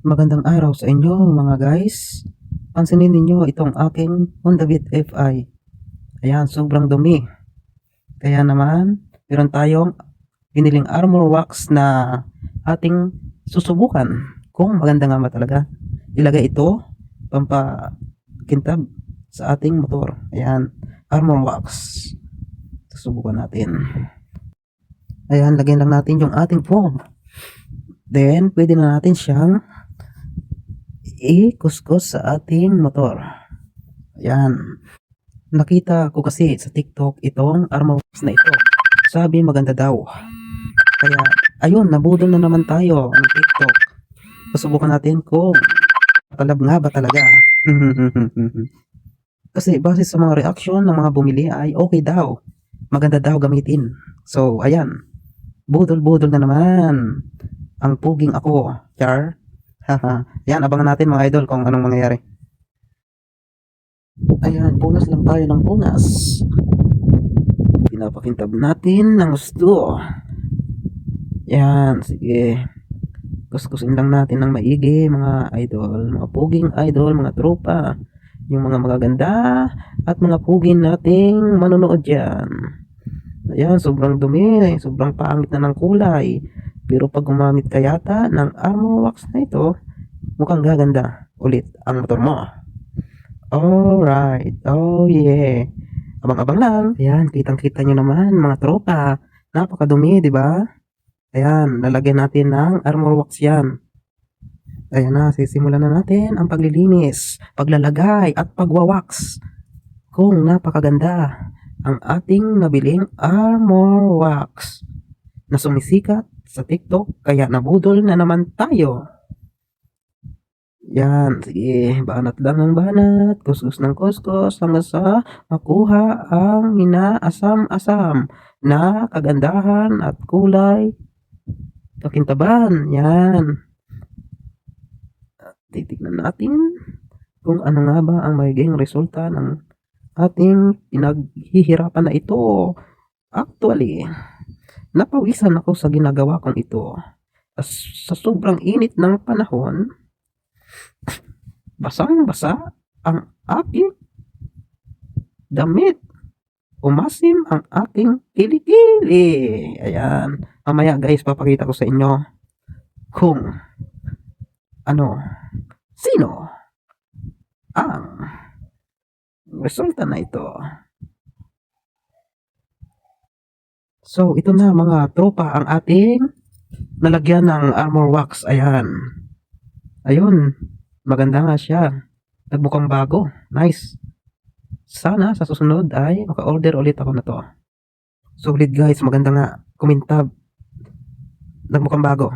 Magandang araw sa inyo mga guys. Pansinin ninyo itong aking Honda Beat FI. Ayan, sobrang dumi. Kaya naman, meron tayong biniling armor wax na ating susubukan kung maganda nga ba talaga. Ilagay ito pampakintab sa ating motor. Ayan, armor wax. Susubukan natin. Ayan, lagyan lang natin yung ating foam. Then, pwede na natin siyang ikuskus sa ating motor. Ayan. Nakita ko kasi sa TikTok itong armor wax na ito. Sabi maganda daw. Kaya, ayun, nabudol na naman tayo ng TikTok. Susubukan natin kung talab nga ba talaga. kasi base sa mga reaction ng mga bumili ay okay daw. Maganda daw gamitin. So, ayan. Budol-budol na naman. Ang puging ako. Char. Yan, abangan natin mga idol kung anong mangyayari. Ayan, punas lang tayo ng punas. Pinapakintab natin ng gusto. Yan, sige. Kuskusin lang natin ng maigi, mga idol. Mga puging idol, mga tropa. Yung mga magaganda at mga puging nating manonood dyan. Ayan, sobrang dumi. Sobrang pangit na ng kulay. Pero pag gumamit ka yata ng armor wax na ito, mukhang gaganda ulit ang motor mo. Alright. Oh yeah. Abang-abang lang. Ayan, kitang-kita nyo naman mga tropa. Napakadumi, di ba? Ayan, lalagyan natin ng armor wax yan. Ayan na, sisimulan na natin ang paglilinis, paglalagay at pagwawax. Kung napakaganda ang ating nabiling armor wax na sumisikat sa TikTok kaya nabudol na naman tayo. Yan, sige, banat lang ng banat, kuskus ng kuskus hanggang sa makuha ang inaasam-asam na kagandahan at kulay kakintaban. Yan. Titignan natin kung ano nga ba ang magiging resulta ng ating pinaghihirapan na ito. Actually, napawisan ako sa ginagawa kong ito. Sa sobrang init ng panahon, basang-basa ang aking damit. Umasim ang aking kilikili. Ayan. Mamaya guys, papakita ko sa inyo kung ano, sino ang resulta na ito. So, ito na mga tropa ang ating nalagyan ng armor wax. Ayan. Ayun. Maganda nga siya. Nagbukang bago. Nice. Sana sa susunod ay maka-order ulit ako na to. Solid guys. Maganda nga. Kumintab. Nagbukang bago.